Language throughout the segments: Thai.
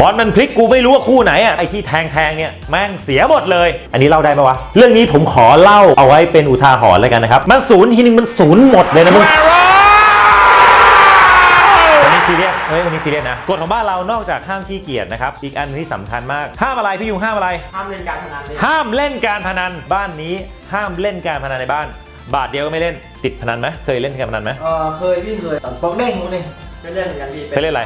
บอลมันพลิกกูไม่รู้ว่าคู่ไหนอะไอ้ที่แทงแทงเนี่ยแม่งเสียหมดเลย อันนี้เล่าได้ปะวะ เรื่องนี้ผมขอเล่าเอาไว้เป็นอุทาหรณ์แล้วกันนะครับ มันศูนย์ทีนึงมันศูนย์หมดเลยนะมึงวันนี้ซีเรียสเฮ้ยวันนี้ซีเรียสนะ กฎของบ้านเรานอกจากห้ามขี้เกียจนะครับ อีกอันหนึงที่สำคัญมาก ห้ามอะไรพี่ยุงห้ามอะไร ห้ามเล่นการพนันเลยห้ามเล่นการพนัน บ้านนี้ห้ามเล่นการพนันในบ้าน บาทเดียวก็ไม่เล่น ติดพนันไหมเคยเล่นการพนันไหมเออเคยพี่เคยปอกเด้งพวกนี้ไม่เล่นเหมือนกันพี่ไปเล่นอะไร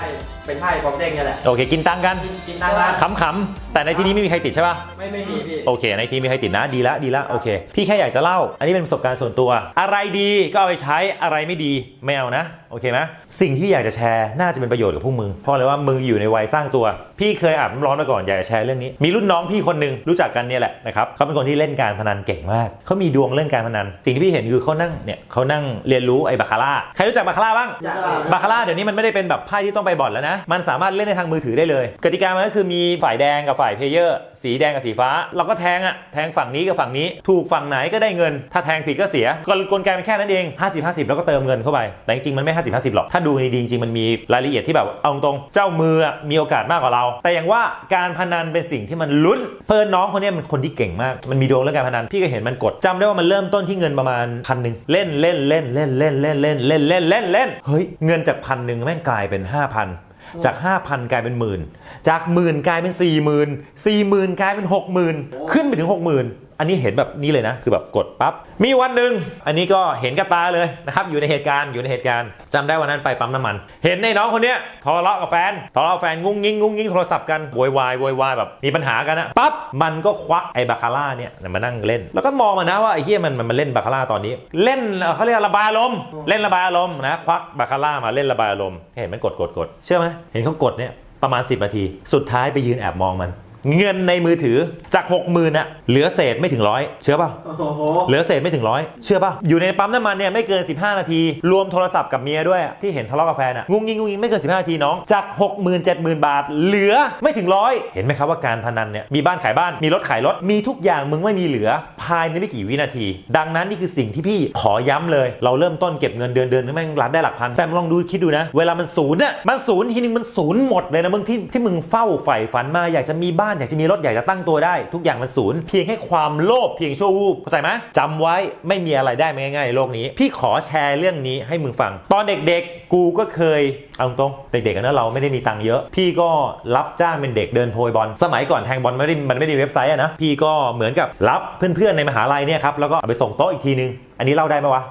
เป็นไพ่ปอมเด้งนี่แหละโอเคกินตังค์กันกินกินตั้งร้านขำๆแต่ในที่นี้ไม่มีใครติดใช่ป่ะไม่ไม่มีพี่โอเค ในทีมมีใครติดนะดีละดีละโอเค พี่แค่อยากจะเล่า อันนี้เป็นประสบการณ์ส่วนตัว อะไรดีก็เอาไปใช้อะไรไม่ดีไม่เอานะโอเคไหมสิ่งที่อยากจะแชร์น่าจะเป็นประโยชน์กับพวกมึงเพราะอะไรว่ามึงอยู่ในวัยสร้างตัว พี่เคยอาบน้ำร้อนมาก่อนอยากจะแชร์เรื่องนี้ มีรุ่นน้องพี่คนหนึ่งรู้จักกันเนี่ยแหละนะครับเขาเป็นคนที่เล่นการพนันเก่งมากเขามีดวงเรื่องการพนัน สิ่งที่พี่เห็นคือเขานั่งเนี่ยเขานั่งเรียนรู้ไอ้บาคาร่าใครรู้จักบาคาร่าบ้างอยากบาคาร่าเดี๋ยวนี้มันไม่ได้เป็นแบบไพ่ที่ต้องไปบ่อนแล้วนะมันสามารถเล่นในทางมือถือได้เลย กติกามันก็คือมีฝ่ายแดงกับฝ่ายเพลเยอร์ สีแดงกับสีฟ้า เราก็แทงอะแทงฝั่งนี้กับฝั่งนี้ ถูกฝั่งไหนก็ได้เงิน ถ้าแทงผิดก็เสียกลกลไกมันแค่นั้นเอง 50 50 แล้วก็เติมเงินเข้าไป แต่จริงๆมันไม่ 50 50 หรอก ถ้าดูดีจริงๆมันมีรายละเอียดที่แบบเอาตรงเจ้ามือมีโอกาสมากกว่าเรา แต่อย่างว่าการพนันเป็นสิ่งที่มันลุ้น เพิ่อนน้องคนนี้มันคนที่เก่งมาก มันมีดวงเรื่องการพนันพี่ก็เห็นมันกดจำได้ว่ามันเริ่มต้นที่เงินประมาณพันหนึ่งเล่นเล่นเล่นเล่นเล่นเล่นเล่นเล่นเล่นเล่นเล่นเฮ้ยเงินจากพันหนึ่งแม่งกลายเป็น 5,000 จาก 5,000 กลายเป็นหมื่น จากหมื่นกลายเป็น 4 0 0 0 0 4 0,000 กลายเป็น 60,000 ขึ้นไปถึง 60,000 อันนี้เห็นแบบนี้เลยนะ คือแบบกดปั๊บ มีวันหนึ่งอันนี้ก็เห็นกับตาเลยนะครับ อยู่ในเหตุการณ์ อยู่ในเหตุการณ์จำได้วันนั้นไปปั๊มน้ำมัน เห็นในน้องคนเนี้ยทะเลาะกับแฟน ทะเลาะแฟนงุ้งงิ้งงุ้งงิ้งโทรศัพท์กันโวยวายโวยวายแบบมีปัญหากันอะปั๊บ มันก็ควักไอ้บาคาร่าเนี่ยมานั่งเล่น แล้วก็มองมานะว่าไอ้เฮียมันมันมันเล่นบาคาร่าตอนนี้ เล่นเอ่อเขาเรียกระบายอารมณ์เล่นระบายอารมณ์นะ ควักบาคาร่ามาเล่นระบายอารมณ์เห็นมันกดกดกดเชื่อไหมเห็นเขากดเนี่ยประมาณ 10 นาที สุดท้ายไปยืนแอบมองมัน เงินในมือถือจาก 6 0,000ื่นอะเหลือเศษไม่ถึงร้อยเชื่อป่ะโอ้โหเหลือเศษไม่ถึงร้อยเชื่อป่ะอยู่ในปั๊มน้ำมันเนี่ยไม่เกิน 15 นาที รวมโทรศัพท์กับเมียด้วยอะที่เห็นทะเลาะกับแฟนอะงุ้งงิ้งงุ้งงิ้งไม่เกิน 15 นาทีน้องจาก 60,000 70,000 บาท เหลือไม่ถึงร้อยเห็นไหมครับว่าการพนันเนี่ยมีบ้านขายบ้านมีรถขายรถมีทุกอย่างมึงไม่มีเหลือ ภายในไม่กี่วินาที ดังนั้นนี่คือสิ่งที่พี่ขอย้ำเลย เราเริ่มต้นเก็บเงินเดือนเดือนนึงแม่งรัดได้หลักพันแต่มึงลองดูคิดดูนะ เวลามันศูนย์เนี่ยมันศูนย์ทีนึงมันศูนย์หมดเลยนะมึงที่ที่มึงเฝ้าใฝ่ฝันมาอยากจะมีบ้านอยากจะมีรถอยากจะตั้งตัวได้ ทุกอย่างมันศูนย์เพียงแค่ความโลภเพียงชั่ววูบเข้าใจไหมจำไว้ไม่มีอะไรได้มาง่ายๆในโลกนี้ พี่ขอแชร์เรื่องนี้ให้มึงฟัง ตอนเด็กๆ กูก็เคยเอาตรงเด็กๆกันนะเราไม่ได้มีตังค์เยอะ พี่ก็รับจ้างเป็นเด็กเดินโพยบอลสมัยก่อนแทงบอลไม่ได้มันไม่ได้เว็บไซต์อะนะพี่ก็เหมือนกับรับเพื่อนๆในมหาลัยเนี่ยครับแล้วก็เอาไปส่งโต๊ะอีกทีนึงอันนี้เล่าได้ไหมวะ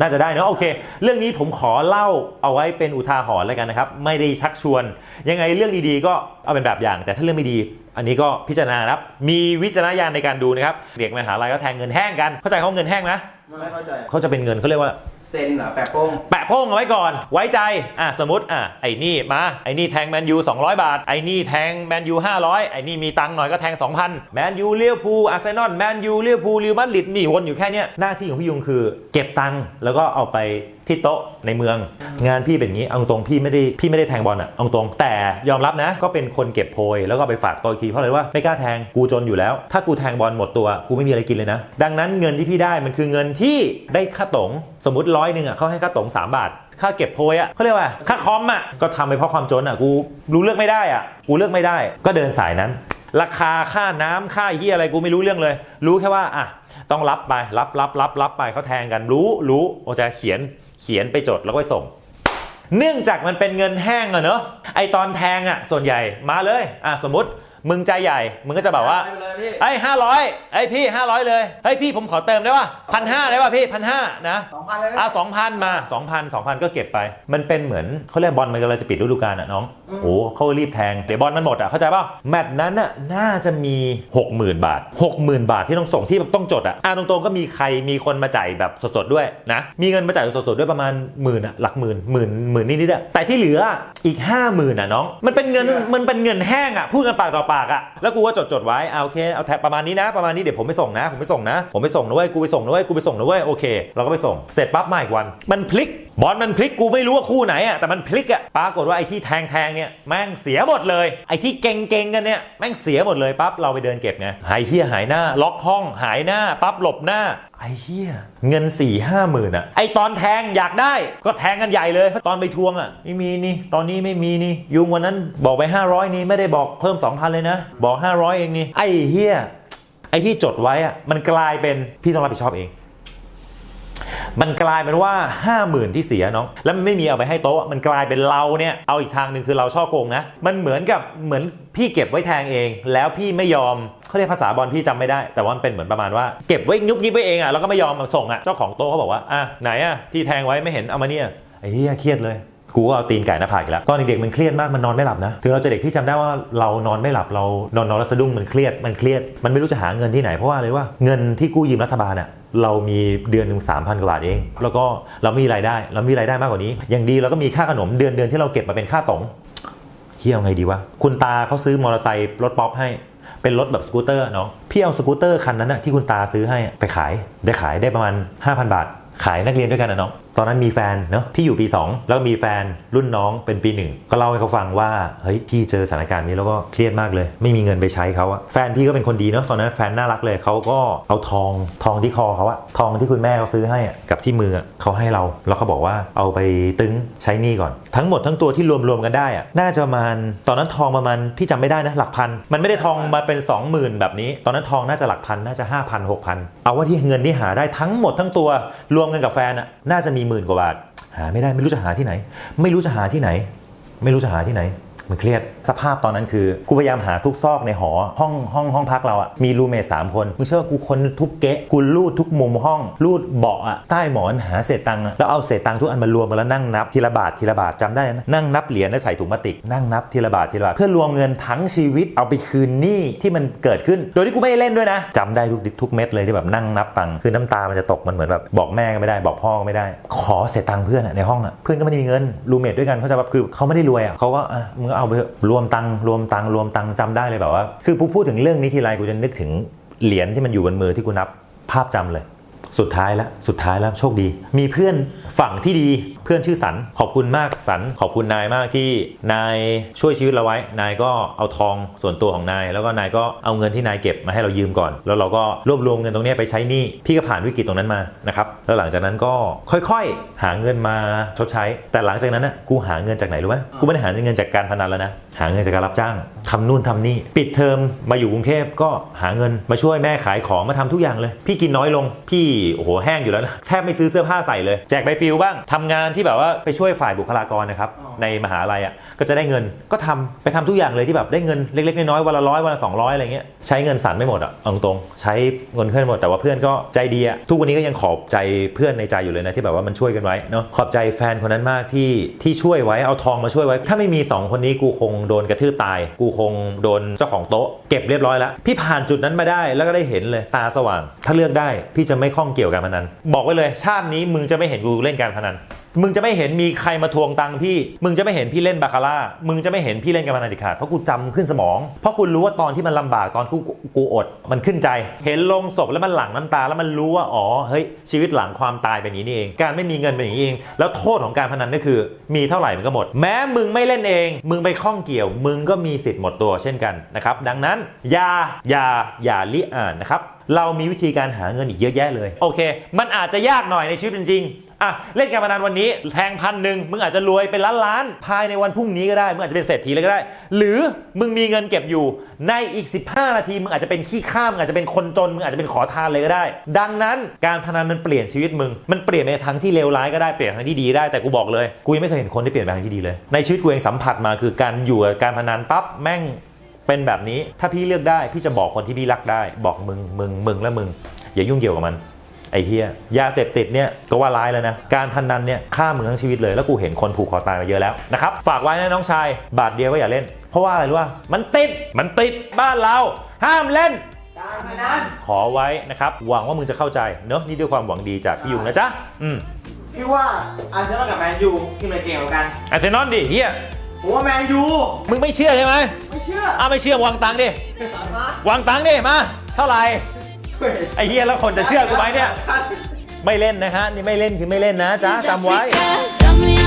น่าจะได้เนอะโอเค เรื่องนี้ผมขอเล่าเอาไว้เป็นอุทาหรณ์แล้วกันนะครับ ไม่ได้ชักชวน ยังไงเรื่องดีๆ ก็เอาเป็นแบบอย่าง แต่ถ้าเรื่องไม่ดี อันนี้ก็พิจารณานะครับ มีวิจารณญาณในการดูนะครับ เด็กมหาลัยก็แทงเงินแห้งกัน เข้าใจเขาเงินแห้งไหมไม่เข้าใจเขาจะเป็นเงินเขาเรียกว่า เซนเหรอแปะโป้งแปะโป้งเอาไว้ก่อน ไว้ใจ อะสมมติ อะ ไอ้นี่มา ไอ้นี่แทงแมนยู200 บาท ไอ้นี่แทงแมนยู500 ไอ้นี่มีตังค์หน่อยก็แทง 2,000 แมนยูเลี้ยวพูอาร์เซนอล แมนยูเลี้ยวพูลิวมาดริดนี่วนอยู่แค่เนี้ยหน้าที่ของพี่ยุงคือเก็บตังค์แล้วก็เอาไปที่โต๊ะในเมือง งานพี่เป็นอย่างนี้เอาตรงพี่ไม่ได้พี่ไม่ได้แทงบอลอะเอาตรงแต่ยอมรับนะ ก็เป็นคนเก็บโพยแล้วก็ไปฝากตัวทีเพราะอะไรว่าไม่กล้าแทงกูจนอยู่แล้ว ถ้ากูแทงบอลหมดตัวกูไม่มีอะไรกินเลยนะ ดังนั้นเงินที่พี่ได้มันคือเงินที่ได้ค่าตงสมมติร้อยหนึ่งอะเขาให้ค่าตรง3บาท ค่าเก็บโพยอะเขาเรียกว่าค่าคอมอะก็ทำไปเพราะความจนอะกูรู้เลือกไม่ได้อะกูเลือกไม่ได้ ก็เดินสายนั้น ราคาค่าน้ำค่าเฮียอะไรกูไม่รู้เรื่องเลย รู้แค่ว่าอะต้องรับไปรับรับรับรับไปเขาแทงกันรู้รู้โอจะเขียนเขียนไปจดแล้วก็ส่งเนื่องจากมันเป็นเงินแห้งอะเนอะไอตอนแทงอะส่วนใหญ่มาเลยอะสมมติ มึงใจใหญ่ มึงก็จะแบบว่าไปเลยพี่ไอ้ห้าร้อยไอ้พี่ห้าร้อยเลยเฮ้ยพี่ผมขอเติมได้ป่ะพันห้าได้ป่ะพี่พันห้านะสองพันเลยอะสองพันมาสองพันสองพันก็เก็บไป มันเป็นเหมือนเขาเรียกบอลมันกำลังจะปิดฤดูกาลอะน้องโอ้เขารีบแทงเดี๋ยวบอลมันหมดอะเข้าใจป่ะแมตช์นั้นน่ะน่าจะมี 60,000 บาท 60,000 บาทที่ต้องส่งที่แบบต้องจดอะอะตรงๆก็มีใครมีคนมาจ่ายแบบสดๆด้วยนะมีเงินมาจ่ายสดๆด้วยประมาณหมื่นอะหลักหมื่นหมื่นหมื่นนิดๆอะแต่ที่เหลืออีก 50,000อะน้อง มันเป็นเงินมันเป็นเงินแห้งอะพูดกันปากต่อปากอะแล้วกูก็จดจดๆไว้เอาโอเคเอาแท็บประมาณนี้นะประมาณนี้เดี๋ยวผมไปส่งนะ ผมไปส่งนะ ผมไปส่งนะเว้ยกูไปส่งนะเว้ยกูไปส่งนะเว้ยโอเค เราก็ไปส่งเสร็จปั๊บมาอีกวัน มันพลิกบอลมันพลิกกูไม่รู้ว่าคู่ไหนอะแต่มันพลิกอะปรากฏว่าไอ้ที่แทงแทงเนี่ยแม่งเสียหมดเลย ไอ้ที่เก่งเก่งกันเนี่ยแม่งเสียหมดเลยปั๊บเราไปเดินเก็บไงหายเฮียหายหน้า ล็อกห้องหายหน้าปั๊บหลบหน้าไอ้เหี้ยเงิน4ี่ห้าหมื่นอะไอตอนแทงอยากได้ก็แทงกันใหญ่เลย ตอนไปทวงอะไม่มีนี่ ตอนนี้ไม่มีนี่ ยุงวันนั้นบอกไป 500 นี่ไม่ได้บอกเพิ่ม 2,000 เลยนะ บอก 500 เองนี่ไอ้เหี้ยไอ้ที่จดไว้อะมันกลายเป็นพี่ต้องรับผิดชอบเอง มันกลายเป็นว่า 5 0,000 ที่เสียน้อง แล้วมันไม่มีเอาไปให้โต๊ะ มันกลายเป็นเราเนี่ยเอาอีกทางหนึ่งคือเราช่อโกงนะ มันเหมือนกับเหมือนพี่เก็บไว้แทงเอง แล้วพี่ไม่ยอมเขาเรียกภาษาบอลพี่จำไม่ได้ แต่ว่ามันเป็นเหมือนประมาณว่าเก็บไว้ยุบยิบไว้เองอะแล้วก็ไม่ยอมมาส่งอะเจ้าของโต๊ะเขาบอกว่าอะไหนอะที่แทงไว้ไม่เห็นเอามาเนี่ยไอ้เหี้ยเครียดเลยกูก็เอาตีนไก่หน้าผากอีกแล้วตอนเด็กๆมันเครียดมากมันนอนไม่หลับนะถึงเราจะเด็กพี่จำได้ว่าเรานอนไม่หลับเรานอนนอนแล้วสะดุ้งมันเครียดมันเครียด มันไม่รู้จะหาเงินที่ไหนเพราะว่าอะไรว่าเงินที่กู้ยืมรัฐบาลอะ เรามีเดือนหนึ่งสามพันกว่าบาทเอง แล้วก็เรามีรายได้เรามีรายได้มากกว่านี้ อย่างดีเราก็มีค่าขนมเดือนเดือนที่เราเก็บมาเป็นค่าต๋องเฮียเอาไงดีวะคุณตาเขาซื้อมอเตอร์ไซค์รถป๊อปให้เป็นรถแบบสกูตเตอร์เนาะพี่เอาสกูตเตอร์คันนั้นนะที่คุณตาซื้อให้ไปขายได้ขายได้ประมาณ 5,000 บาท ขายนักเรียนด้วยกันนะเนาะตอนนั้นมีแฟนเนาะพี่อยู่ปี 2 แล้วก็มีแฟนรุ่นน้องเป็นปีหนึ่งก็เล่าให้เขาฟังว่าเฮ้ยพี่เจอสถานการณ์นี้แล้วก็เครียดมากเลย ไม่มีเงินไปใช้เขาอะแฟนพี่ก็เป็นคนดีเนาะตอนนั้นแฟนน่ารักเลยเขาก็เอาทองทองที่คอเขาอะทองที่คุณแม่เขาซื้อให้กับที่มือเขาให้เราแล้วเขาบอกว่าเอาไปตึงใช้หนี้ก่อน ทั้งหมดทั้งตัวที่รวมๆกันได้อะน่าจะประมาณตอนนั้นทองประมาณพี่จำไม่ได้นะหลักพันมันไม่ได้ทองมาเป็น 20,000 แบบนี้ ตอนนั้นทองน่าจะหลักพันน่าจะ5,000 6,000เอาว่าที่เงินที่หาได้ทั้งหมดทั้งตัวรวมกันกับแฟนอะน่าจะมีหมื่นกว่าบาท หาไม่ได้ไม่รู้จะหาที่ไหน ไม่รู้จะหาที่ไหน ไม่รู้จะหาที่ไหน มันเครียดสภาพตอนนั้นคือ กูพยายามหาทุกซอกในหอห้องห้องห้องพักเราอะมีรูเมทสามคนมึงเชื่อว่ากูคนทุกเกะกูรูดทุกมุมห้องรูดเบาะอะใต้หมอนหาเศษตังค์อะแล้วเอาเศษตังค์ทุกอันมารวมกันแล้วนั่งนับทีละบาททีละบาทจำได้นะนั่งนับเหรียญแล้วใส่ถุงพลาสติกนั่งนับทีละบาททีละบาทเพื่อรวมเงินทั้งชีวิตเอาไปคืนหนี้ที่มันเกิดขึ้น โดยที่กูไม่ได้เล่นด้วยนะจำได้ทุกทุกเม็ดเลยที่แบบนั่งนับตังค์คือน้ำตามันจะตกมันเหมือนแบบบอกแม่ก็ไม่ได้บอกพ่อก็ไม่ได้ ขอเศษตังค์เพื่อนในห้องอะเพื่อนก็ไม่ได้มีเงินรูเมทด้วยกันเขาจะแบบคือเขาไม่ได้รวยอะเขาก็อะมึงก็เอาไปรวมตังรวมตังรวมตังค์จำได้เลยแบบว่า คือกูพูดถึงเรื่องนี้ทีไรกูจะนึกถึงเหรียญที่มันอยู่บนมือที่กูนับภาพจำเลย สุดท้ายแล้วสุดท้ายแล้วโชคดี มีเพื่อนฝั่งที่ดีเพื่อนชื่อสัน ขอบคุณมากสัน ขอบคุณนายมากที่นายช่วยชีวิตเราไว้ นายก็เอาทองส่วนตัวของนาย แล้วก็นายก็เอาเงินที่นายเก็บมาให้เรายืมก่อน แล้วเราก็รวบรวมเงินตรงนี้ไปใช้หนี้พี่ก็ผ่านวิกฤตตรงนั้นมานะครับแล้วหลังจากนั้นก็ค่อยๆ หาเงินมาชดใช้ แต่หลังจากนั้นน่ะกูหาเงินจากไหนรู้ไหมกูไม่ได้หาเงินจากการพนันแล้วนะหาเงินจากการรับจ้างทำนู่นทำนี่ ปิดเทอมมาอยู่กรุงเทพก็หาเงินมาช่วยแม่ขายของมาทำทุกอย่างเลย พี่กินน้อยลง พี่โอ้โหแห้งอยู่แล้วนะแทบไม่ซื้อเสื้อผ้าใส่เลย แจกใบปลิวบ้างทำงานที่แบบว่าไปช่วยฝ่ายบุคลากรนะครับในมหาลัยอะก็จะได้เงินก็ทำไปทำทุกอย่างเลยที่แบบได้เงินเล็กๆน้อยๆวันละร้อยวันละสองร้อยอะไรเงี้ยใช้เงินสั่นไม่หมดอะเอาตรงๆใช้เงินเพื่อนหมดแต่ว่าเพื่อนก็ใจดีอะทุกวันนี้ก็ยังขอบใจเพื่อนในใจอยู่เลยนะที่แบบว่ามันช่วยกันไว้เนาะขอบใจแฟนคนนั้นมากที่ที่ช่วยไว้เอาทองมาช่วยไว้ ถ้าไม่มีสองคนนี้กูคงโดนกระทืบตาย กูคงโดนเจ้าของโต๊ะ เก็บเรียบร้อยแล้วพี่ผ่านจุดนั้นมาได้แล้วก็ได้เห็นเลยตาสว่าง ถ้าเลือกได้พี่จะไม่ข้องเกี่ยวกับพนันบอกไว้เลยชาตินี้มึงจะไม่เห็นกูเล่นการพนัน มึงจะไม่เห็นมีใครมาทวงตังค์พี่ มึงจะไม่เห็นพี่เล่นบาคาร่า มึงจะไม่เห็นพี่เล่นการพนันเด็ดขาดเพราะกูจำขึ้นสมอง เพราะคุณรู้ว่าตอนที่มันลำบากตอนกูกูอด มันขึ้นใจ เห็นลงศพแล้วมันหลั่งน้ำตาแล้วมันรู้ว่าอ๋อเฮ้ยชีวิตหลังความตายเป็นอย่างนี้นี่เอง การไม่มีเงินเป็นอย่างนี้เอง แล้วโทษของการพนันก็คือ มีเท่าไหร่มันก็หมด แม้มึงไม่เล่นเอง มึงไปข้องเกี่ยว มึงก็มีสิทธิ์หมดตัวเช่นกันนะครับดังนั้นอย่าอย่าอย่าลิอ่านนะครับเรามีวิธีการหาเงินอีกเยอะแยะเลย โอเค มันอาจจะยากหน่อยในชีวิตจริง อะเล่นการพนันวันนี้แทงพันหนึ่งมึงอาจจะรวยเป็นล้านล้านภายในวันพรุ่งนี้ก็ได้มึงอาจจะเป็นเศรษฐีเลยก็ได้ หรือมึงมีเงินเก็บอยู่ในอีก 15 นาทีมึงอาจจะเป็นขี้ข้ามมึงอาจจะเป็นคนจนมึงอาจจะเป็นขอทานเลยก็ได้ ดังนั้นการพนันมันเปลี่ยนชีวิตมึงมันเปลี่ยนในทางที่เลวร้ายก็ได้เปลี่ยนทางที่ดีได้แต่กูบอกเลยกูยังไม่เคยเห็นคนที่เปลี่ยนไปทางที่ดีเลย ในชีวิตกูเองสัมผัสมาคือการอยู่กับการพนันปั๊บแม่งเป็นแบบนี้ถ้าพี่เลือกได้พี่จะบอกคนที่พี่รักได้ บอกมึงมึงมึงและมึง อย่ายุ่งเกี่ยวกับมัน ไอ้เฮียยาเสพติดเนี่ยก็ว่าร้ายแล้วนะ การพนันเนี่ยฆ่ามึงทั้งชีวิตเลยแล้วกูเห็นคนผูกคอตายมาเยอะแล้วนะครับฝากไว้นะน้องชาย บาทเดียวก็อย่าเล่น เพราะว่าอะไรรู้ป่ะมันติดมันติดบ้านเราห้ามเล่น การพนันขอไว้นะครับ หวังว่ามึงจะเข้าใจเนอะนี่ด้วยความหวังดีจากพี่ยุงนะจ๊ะอืมพี่ว่าอาร์เซนอลกับแมนยูทีมไหนเก่งกว่ากันอาร์เซนอลดิเฮียผมว่าแมนยูมึงไม่เชื่อใช่ไหมไม่เชื่ออ้าวไม่เชื่อวางตังค์ดิมาวางตังค์ดิมาเท่าไหร่ ไอ้เฮียแล้วคนจะเชื่อกูไหมเนี่ย ไม่เล่นนะฮะนี่ไม่เล่นคือไม่เล่นนะจ๊ะจำไว้ Tell me